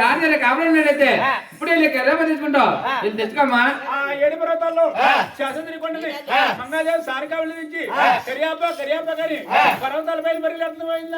Charger కావాలన్నాడైతే ఇప్పుడే నీకు ఎలా తీసుకుంటావు నేను తెచ్చుకోమా ఏడు పర్వతాల్లో శాసంద్రి కొండని పర్వతాల పైన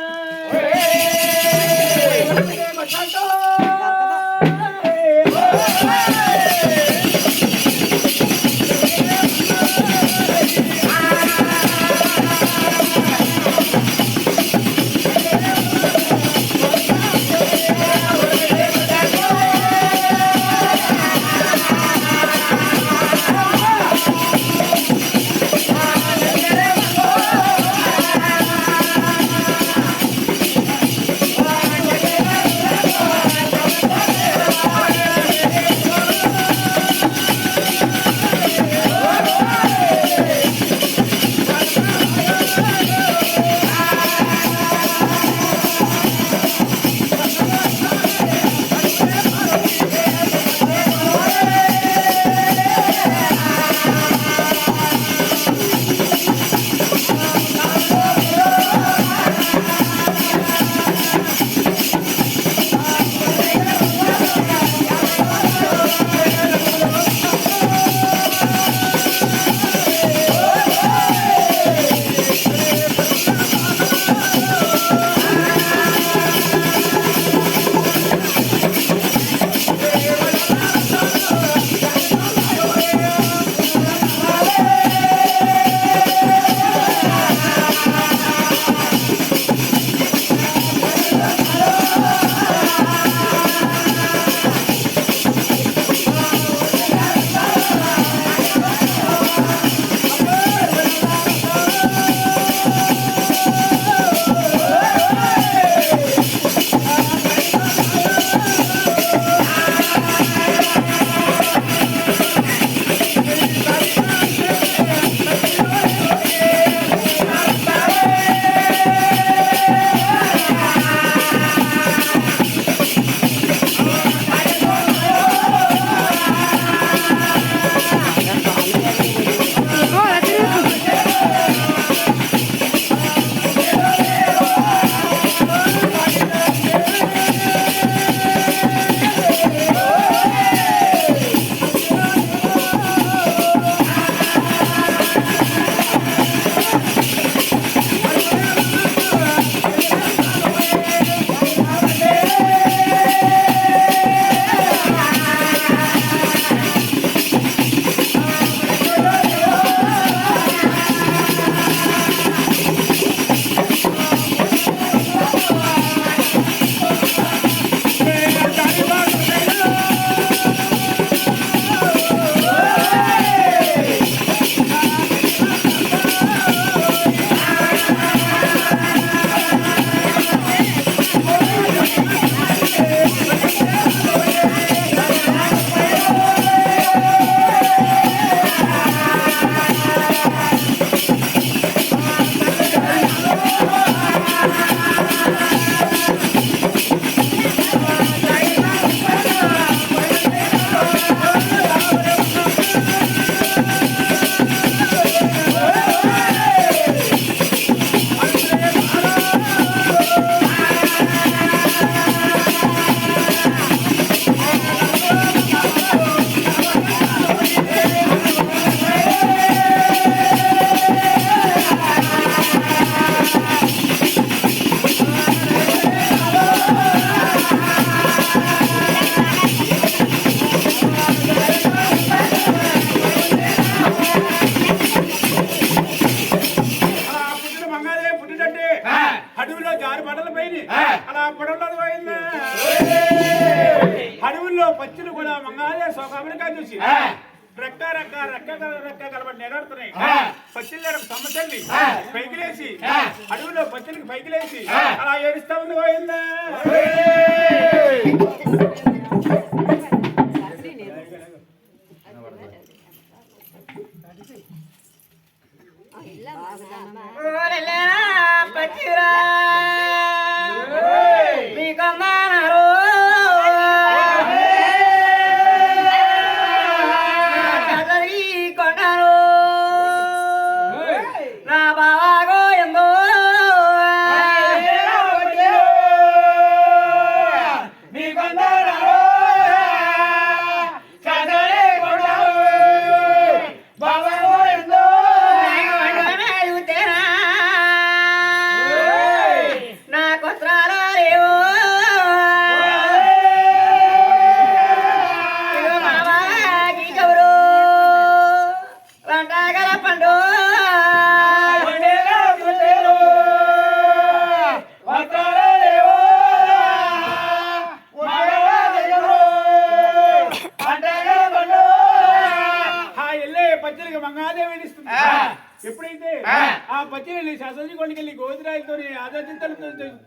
పైకి లేచి అలా ఏడుస్తా ఉంది పోయిందా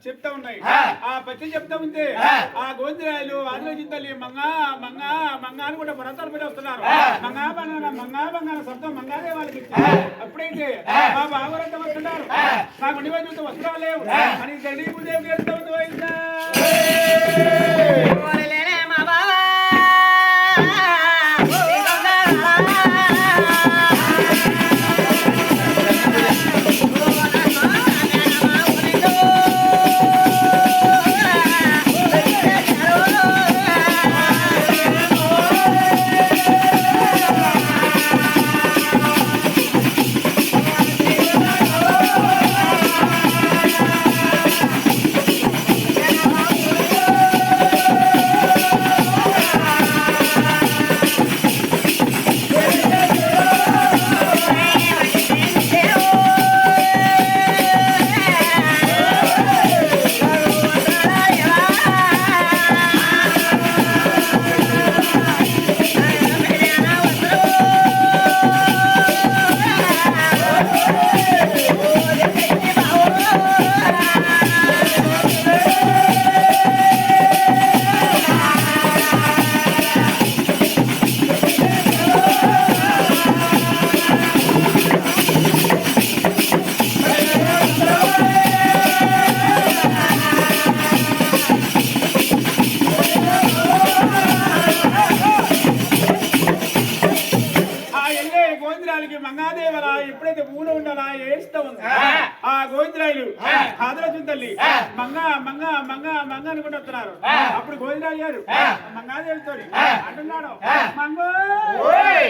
చెప్తా ఉన్నాయి ఆ. పచ్చి చెప్తా ఉంటే ఆ. ఆ గోవిందరాయలు ఆలోచింతలు మంగా మంగా మంగా అని కూడా పరతాలు పెట్టి వస్తున్నారు. మంగా మంగా మంగా మంగా శబ్దం మంగాదే వాళ్ళకి. అప్పుడైతే. మా బాబురంతా వస్తున్నారు. నాకు ఉండి చూస్తే వస్త్రాలు లేవు. అని తల్లి ఆదరచు తల్లి. మంగ మంగ మంగ మంగ అనుకుంటూ వస్తున్నారు. అప్పుడు గోవిందరాజు గారు. మంగాదేవితో. అంటున్నాడు. మంగో ఓయ్.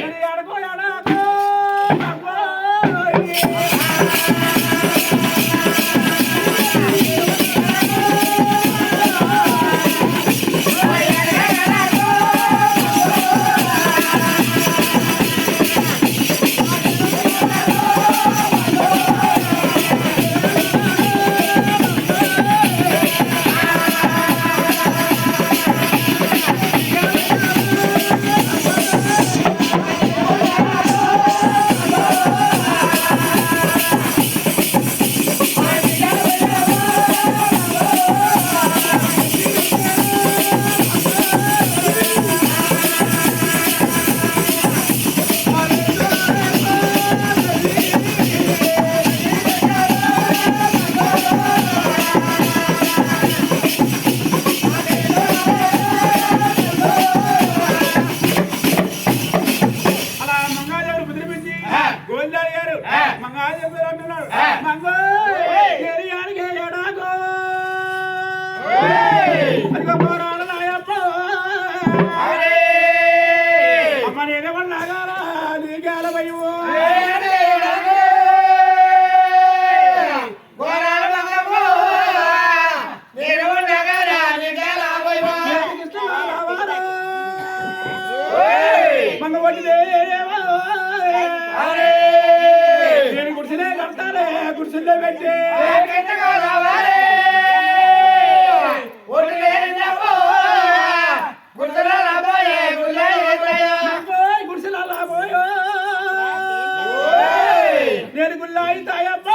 నేను గుళ్ళాయి తాయప్ప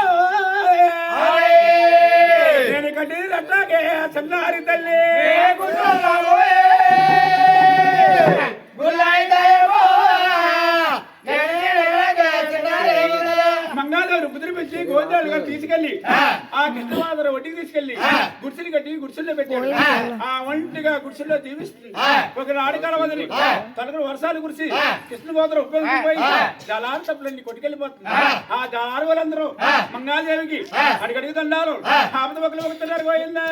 నేను కట్టి రట్టాకే చిన్నారి తల్లి గారు తీసుకెళ్ళి ఆ. కృష్ణమాధర వడ్డీకి తీసుకెళ్ళి. గుడిసెలు కట్టి గుడిసెల్లో పెట్టాడు ఆ. ఒంటిగా గుడిసెల్లో దీవిస్తుంది. ఒక నాడికాల వదిలి. తనకు వర్షాలు కురిసి. కృష్ణమాధర ఉపయోగించిపోయి. జలాలు తప్పులన్నీ కొట్టుకెళ్ళిపోతుంది ఆ. జలాలు వాళ్ళందరూ. మంగాదేవికి. అడిగడిగి దండాలు ఆ. ఆపద పక్కన ఒకతున్నారు పోయిందా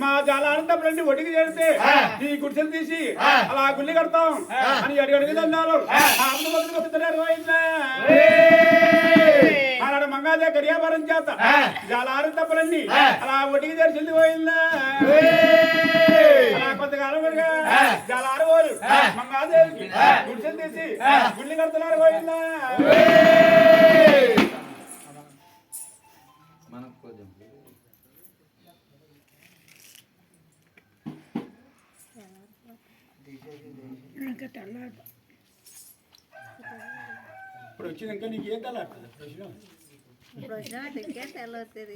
గోదావరి వడ్డీలో జాలాడంతప్పుడండి ఒడికి చేరితే ఈ గుడిసెలు తీసి అలా గుళ్ళు కడతాం. అని అడిగి భక్తులు వస్తున్నారు ఆనాడు మంగాదే కరియాభారం చేత జాలారు తప్పులన్నీ అలా ఒడికి చేర్చింది పోయిందా? కొంతకాలం జాలారు పోరు. మంగాదేవికి గుడిసెలు తీసి గుళ్ళు కడుతున్నారు పోయిందా ఇప్పుడు వచ్చింది ఇంకా నీకు ఏం తల ప్రశ్న? ప్రశ్న తెల్లవుతుంది.